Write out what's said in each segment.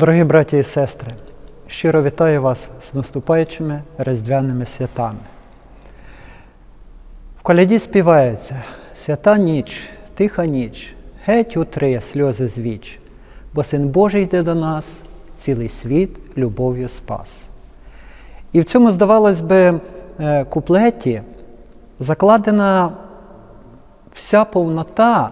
Дорогі браті і сестри, щиро вітаю вас з наступаючими різдвяними святами. В коляді співається свята ніч, тиха ніч, геть утри сльози звіч, бо син Божий йде до нас, цілий світ любов'ю спас. І в цьому, здавалось би, е, куплеті закладена вся повнота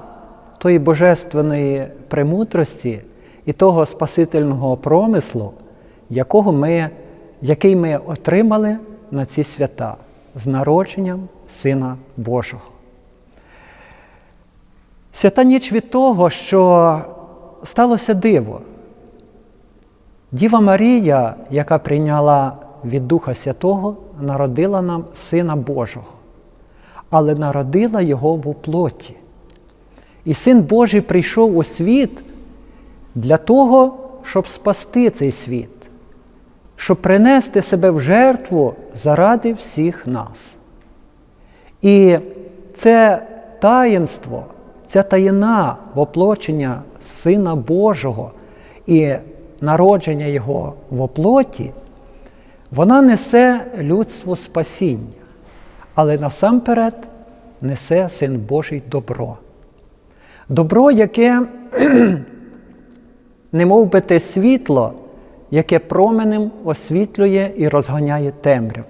тої божественної премудрості і того спасительного промислу, якого ми, який ми отримали на ці свята з народженням Сина Божого. Свята ніч від того, що сталося диво. Діва Марія, яка прийняла від Духа Святого, народила нам Сина Божого, але народила Його в плоті. І Син Божий прийшов у світ для того, щоб спасти цей світ, щоб принести себе в жертву заради всіх нас. І це таїнство, ця таїна воплочення Сина Божого і народження Його в оплоті, вона несе людству спасіння, але насамперед несе Син Божий добро. Добро, яке не би те світло, яке променем освітлює і розганяє темряву.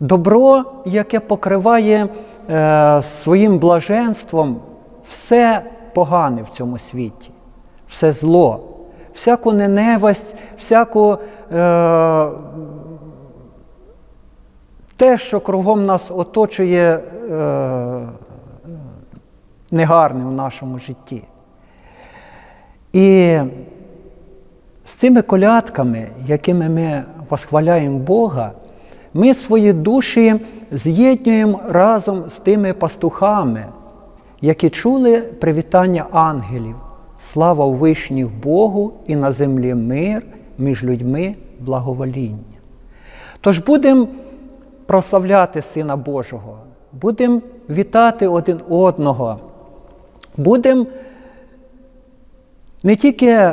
Добро, яке покриває е, своїм блаженством все погане в цьому світі, все зло, всяку неневисть, всяку е, те, що кругом нас оточує е, негарне в нашому житті. І з цими колядками, якими ми восхваляємо Бога, ми свої душі з'єднуємо разом з тими пастухами, які чули привітання ангелів. Слава у вишніх Богу і на землі мир між людьми благовоління. Тож будемо прославляти Сина Божого, будемо вітати один одного, будемо не тільки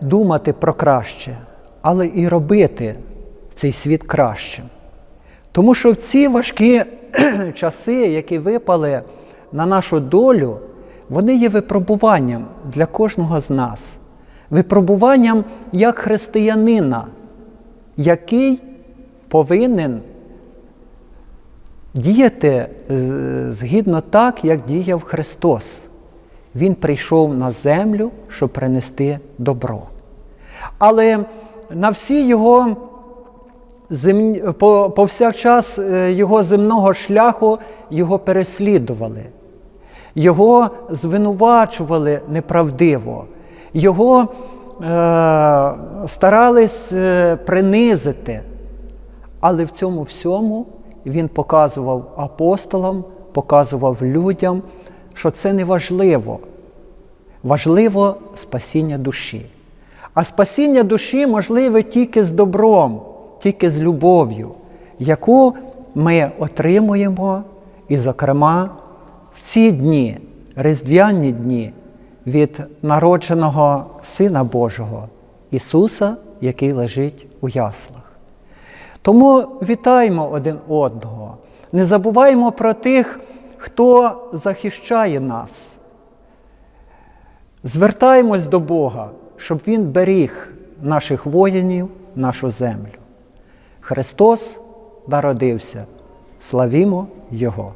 думати про краще, але і робити цей світ кращим. Тому що в ці важкі часи, які випали на нашу долю, вони є випробуванням для кожного з нас, випробуванням як християнина, який повинен діяти згідно так, як діяв Христос. Він прийшов на землю, щоб принести добро. Але на всі його земні, по, повсякчас його земного шляху його переслідували, його звинувачували неправдиво, його е, старались принизити. Але в цьому всьому він показував апостолам, показував людям що це не важливо. Важливо спасіння душі. А спасіння душі можливе тільки з добром, тільки з любов'ю, яку ми отримуємо, і, зокрема, в ці дні, різдвяні дні від народженого Сина Божого, Ісуса, який лежить у яслах. Тому вітаємо один одного, не забуваємо про тих, хто захищає нас. Звертаємось до Бога, щоб Він беріг наших воїнів, нашу землю. Христос народився. Славімо Його!